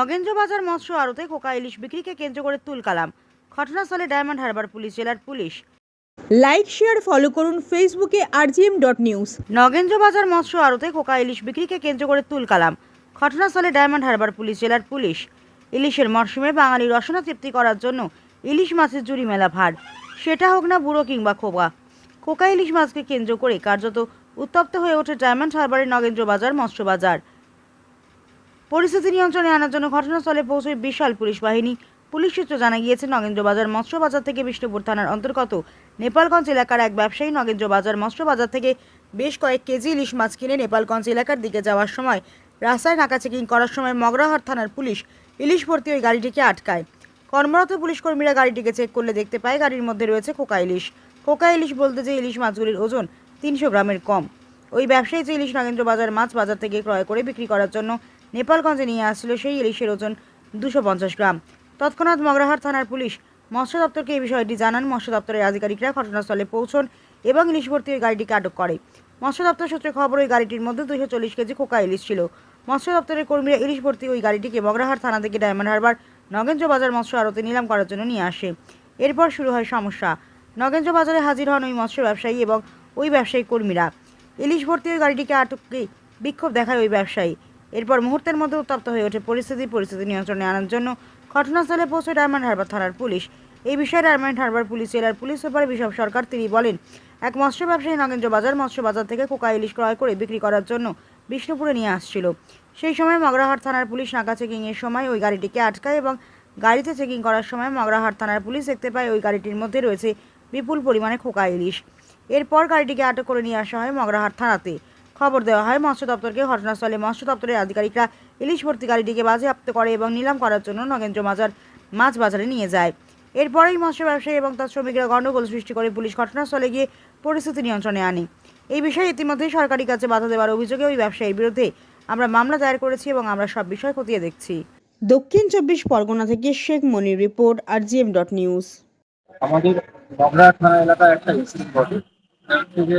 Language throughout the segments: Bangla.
নগেন্দ্রবাজার মৎস্য আড়তে কোকা ইলিশ বিক্রিকে কেন্দ্র করে তুলকালাম। ঘটনাস্থলে ডায়মন্ড হারবার পুলিশ জেলার পুলিশ। লাইক শেয়ার ফলো করুন ফেসবুকে আরজিএম ডট নিউজ। নগেন্দ্রবাজার মৎস্য আড়তে কোকা ইলিশ বিক্রিকে কেন্দ্র করে তুলকালাম। ঘটনাস্থলে ডায়মন্ড হারবার পুলিশ জেলার পুলিশ। ইলিশের মরশুমে বাঙালি রসনা তৃপ্তি করার জন্য ইলিশ মাছের জুড়ি মেলা ভার। সেটা হোক না বুড়ো কিংবা খোকা। কোকা ইলিশ মাছকে কেন্দ্র করে কার্যত উত্তপ্ত হয়ে ওঠে ডায়মন্ড হারবারের নগেন্দ্রবাজার মৎস্য বাজার পরিস্থিতি নিয়ন্ত্রণে আনার জন্য ঘটনাস্থলে পৌঁছয় বিশাল পুলিশ বাহিনী। পুলিশ সূত্র জানা গিয়েছে, নগেন্দ্রবাজার মৎস্য বাজার থেকে বিষ্ণুপুর থানার অন্তর্গত নেপালগঞ্জ এলাকার এক ব্যবসায়ী নগেন্দ্রবাজার মৎস্য বাজার থেকে বেশ কয়েক কেজি ইলিশ মাছ কিনে নেপালগঞ্জ এলাকার দিকে যাওয়ার সময় রাস্তায় নাকা চেকিং করার সময় মগরাহাট থানার পুলিশ ইলিশ ভর্তি ওই গাড়িটিকে আটকায়। কর্মরত পুলিশ কর্মীরা গাড়িটিকে চেক করলে দেখতে পায়, গাড়ির মধ্যে রয়েছে কোকা ইলিশ। কোকা ইলিশ বলতে যে ইলিশ মাছগুলির ওজন তিনশো গ্রামের কম। ওই ব্যবসায়ী যে ইলিশ নগেন্দ্রবাজার মাছ বাজার থেকে ক্রয় করে বিক্রি করার জন্য নেপালগঞ্জে নিয়ে আসছিল সেই ইলিশের ওজন দুশো পঞ্চাশ গ্রাম। তৎক্ষণাৎ মগরাহাট থানার পুলিশ মৎস্য দপ্তরকে এই বিষয়টি জানান, মৎস্য দপ্তরের আধিকারিকরা ঘটনাস্থলে পৌঁছন এবং ইলিশ ভর্তি ওই গাড়িটিকে আটক করে। মৎস্য দপ্তর সূত্রে খবর, ওই গাড়িটির মধ্যে দুশো চল্লিশ কেজি কোকা ইলিশ ছিল। মৎস্য দপ্তরের কর্মীরা ইলিশ ভর্তি ওই গাড়িটিকে মগরাহাট থানা থেকে ডায়মন্ড হারবার, নগেন্দ্র বাজার মৎস্য আড়তে নিলাম করার জন্য নিয়ে আসে। এরপর শুরু হয় সমস্যা। নগেন্দ্র বাজারে হাজির হন ওই মৎস্য ব্যবসায়ী এবং ওই ব্যবসায়ী কর্মীরা। ইলিশ ভর্তি ওই গাড়িটিকে আটকে বিক্ষোভ দেখায় ওই ব্যবসায়ী। এরপর মুহূর্তের মধ্যে উত্তপ্ত হয়ে ওঠে পরিস্থিতি পরিস্থিতি নিয়ন্ত্রণে আনার জন্য ঘটনাস্থলে পৌঁছে ডায়মন্ড হারবার থানার পুলিশ। এই বিষয়ে ডায়মন্ড হারবার পুলিশ জেলার পুলিশ সুপার বিশপ সরকার তিনি বলেন, এক মৎস্য ব্যবসায়ী নগেন্দ্র বাজার মৎস্য বাজার থেকে কোকা ইলিশ ক্রয় করে বিক্রি করার জন্য বিষ্ণুপুরে নিয়ে আসছিল। সেই সময় মগরাহাট থানার পুলিশ নাকা চেকিংয়ের সময় ওই গাড়িটিকে আটকায় এবং গাড়িতে চেকিং করার সময় মগরাহাট থানার পুলিশ দেখতে পায় ওই গাড়িটির মধ্যে রয়েছে বিপুল পরিমাণে খোকা ইলিশ। এরপর গাড়িটিকে আটক করে নিয়ে আসা হয় মগরাহাট থানাতে। খবর দেওয়া হয় মৎস্য দপ্তরকে ঘটনাস্থলে মৎস্য দপ্তরের আধিকারিকরা ইলিশ ভর্তি গাড়িটিকে বাজেয়াপ্ত করে এবং নিলাম করার জন্য নগেন্দ্র বাজার মাছ বাজারে নিয়ে যায়। এরপরেই মৎস্য ব্যবসায়ী এবং তার শ্রমিকরা গণ্ডগোল সৃষ্টি করে পুলিশ ঘটনাস্থলে গিয়ে পরিস্থিতি নিয়ন্ত্রণে আনে। এই বিষয়ে ইতিমধ্যেই সরকারি কাছে বাধা দেওয়ার অভিযোগে ওই ব্যবসায়ীর বিরুদ্ধে আমরা মামলা দায়ের করেছি এবং আমরা সব বিষয় খতিয়ে দেখছি। দক্ষিণ চব্বিশ পরগনা থেকে Sheikh Monir report RGM dot news. আমাদের মগরা থানা এলাকায় একটা ইনসিডেন্ট ঘটে। যে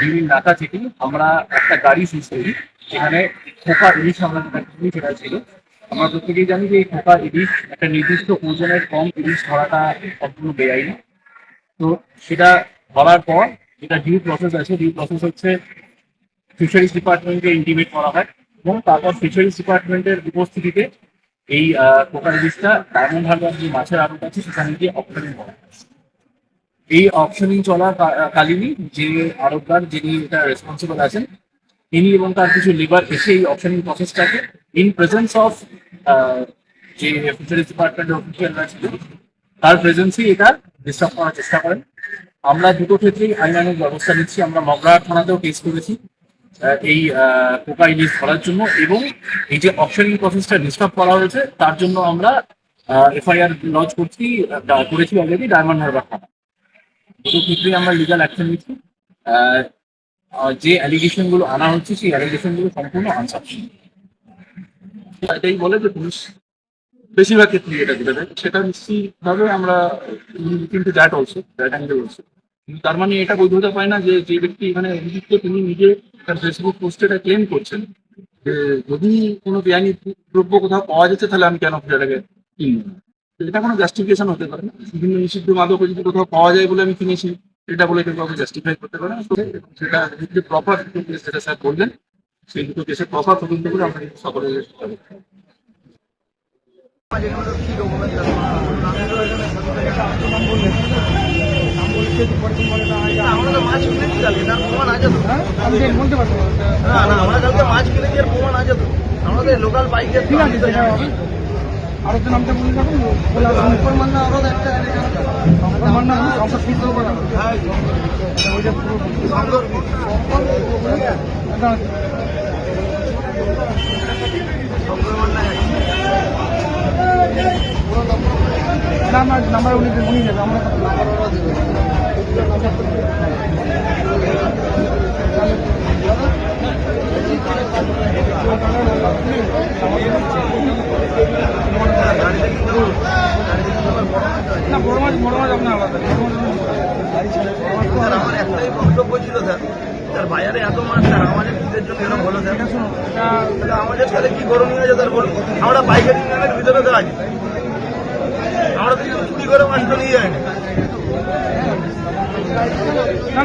ডিউরিং নাকা থেকে আমরা একটা গাড়ি সিজ করি। সেখানে খোকা ইলিশ আমরা যেটা ছিল। আমরা প্রত্যেকেই জানি যে এই খোকা ইলিশ একটা নির্দিষ্ট ওজনের কম ইলিশ ধরাটা সম্পূর্ণ বেআইনি। তো সেটা ধরার পর যেটা ডিউ প্রসেস আছে ডিউ প্রসেস হচ্ছে ফিশারিজ ডিপার্টমেন্টকে ইন্টিমেট করা হয় এবং তারপর ফিশারিজ ডিপার্টমেন্টের উপস্থিতিতে এই কোকা ইলিশটা ডায়মন্ড হারবার যে মাছের আড়ত আছে সেখানে গিয়ে অপশনিং করা হয়। এই অপশনিং চলাকালীনই যে আড়তদার যিনি এটা রেসপন্সিবল আছেন, তিনি এবং তার কিছু লেবার এসে এই অপশনিং প্রসেসটাকে ইন প্রেজেন্স অফ যে ফিশারিজ ডিপার্টমেন্টের অফিসিয়ালরা ছিল তার প্রেজেন্সেই এটা ডিস্টার্ব করার চেষ্টা করেন। আমরা দুটো ক্ষেত্রেই আইনানুক ব্যবস্থা নিচ্ছি। আমরা মগরা থানাতেও কেস করেছি এই কোকা ইলিশ ধরার জন্য এবং এই যে অপশনিং প্রসেসটা ডিস্টার্ব করা হয়েছে, তার জন্য আমরা এফআইআর লঞ্চ করছি করেছি অলরেডি ডায়মন্ড হারবার দুটো ক্ষেত্রেই আমরা লিগাল অ্যাকশন নিচ্ছি। যে অ্যালিগেশনগুলো আনা হচ্ছে, সেই অ্যালিগেশনগুলো সম্পূর্ণ আনসাফিসিয়েন্ট এটাই বলে যে পুলিশ বেশিরভাগ ক্ষেত্রে যেটা যেটা দেয় সেটা নিশ্চিতভাবে আমরা কিন্তু that also that angle also তার মানে এটা বৈধ হতে পারে না যে যে ব্যক্তি এখানে অভিযুক্ত, তিনি নিজে তার ফেসবুক পোস্টে এটা ক্লেম করছেন। যে যদি কোনো বেআইনি দ্রব্য কোথাও পাওয়া যাচ্ছে তাহলে আমি কেন সেটাকে কিনবো? না? এটা কোনো জাস্টিফিকেশন হতে পারে না। বিভিন্ন নিষিদ্ধ মাদক যদি কোথাও পাওয়া যায় বলে আমি কিনেছি এটা বলে কেউ কাউকে জাস্টিফাই করতে পারে না। সেটা প্রপার যেটা স্যার বললেন সেই দুটো কেসে প্রপার তদন্ত করে আমরা সকলে আমরা তো মাছ কালকে প্রমাণ মাছ কিনেছি আছে তো। আমাদের লোকাল বাইকের ঠিক আছে আরও তো নামটা বলে যাবেন মান্না আরও একটা মান্না সংসদ শুনতে হবে। না হ্যাঁ সুন্দর। শঙ্কর নাম্বার নাম্বার উনি উনি নেবে আমরা না মাছ মাছ আপনার মাছ স্যার ছিল স্যার তার বাজারে এত মাছ আর আমাদের নিজের জন্য এরকম বলে দেয় তাহলে আমাদের তাহলে কি করণীয় আছে তার বলুন আমরা পাইকারি ইউনিয়নের ভিতরে তো আছি আমরা তো চুরি করে মাছটা নিয়ে যাই না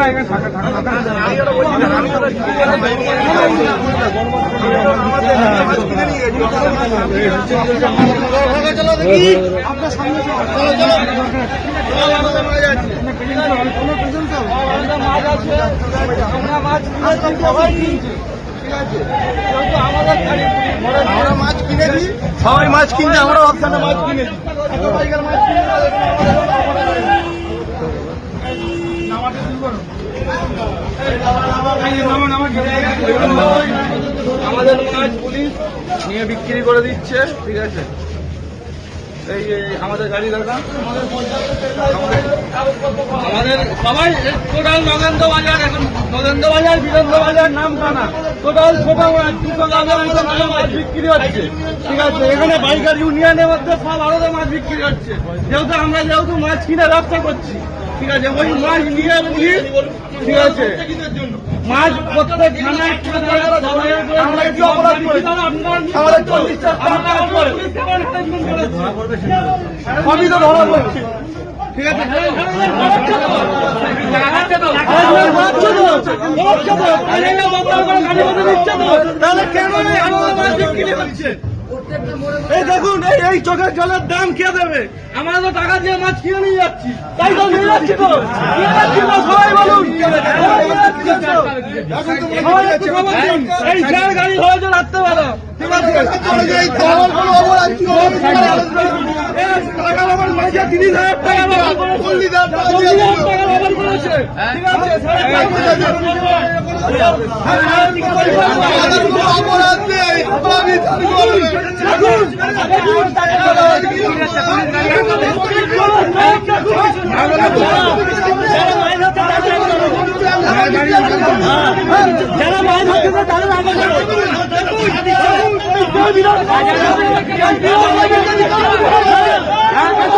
আমি ওটা আমরা মাছ সবাই আমরা মাছ কিনেছি সবাই মাছ কিনছে আমরা মাছ কিনেছি আমাদের মাছ পুলিশ নিয়ে বিক্রি করে দিচ্ছে, ঠিক আছে? এই আমাদের গাড়ি আমাদের সবাই টোটাল নগেন্দ্র বাজার, এখন নগেন্দ্র বাজার, বীরেন্দ্র বাজার নাম কানা টোটাল ছোট দুশো মতো মাছ বিক্রি হচ্ছে। ঠিক আছে, এখানে বাইকার ইউনিয়নের মধ্যে সব আলাদা মাছ বিক্রি হচ্ছে। যেহেতু আমরা যেহেতু মাছ কিনে ব্যবসা করছি ঠিক আছে ওই মাছ নিয়ে নিয়ে ঠিক আছে মাছ প্রত্যেক থানায় আমরা কি অপরাধ করেছি আমাদের চল্লিশ সবই তো ধরা পড়ছে ঠিক আছে তাহলে কেন এই মাছ বিক্রি হচ্ছে এই দেখুন এই এই চোখের জলের দাম কে দেবে? আমরা তো টাকা দিয়ে মাছ কিনে নিয়ে যাচ্ছি। তাই তো নিয়ে যাচ্ছি তো। নিয়ে যাচ্ছি তো সবাই বলুন। এই শেয়ার গাড়ি হয়েছে রাত্রেবেলা। ঠিক আছে তিরিশ হাজার টাকা চল্লিশ হাজার টাকা ঠিক আছে যারা মাছ ধরতেছে তাদের এখন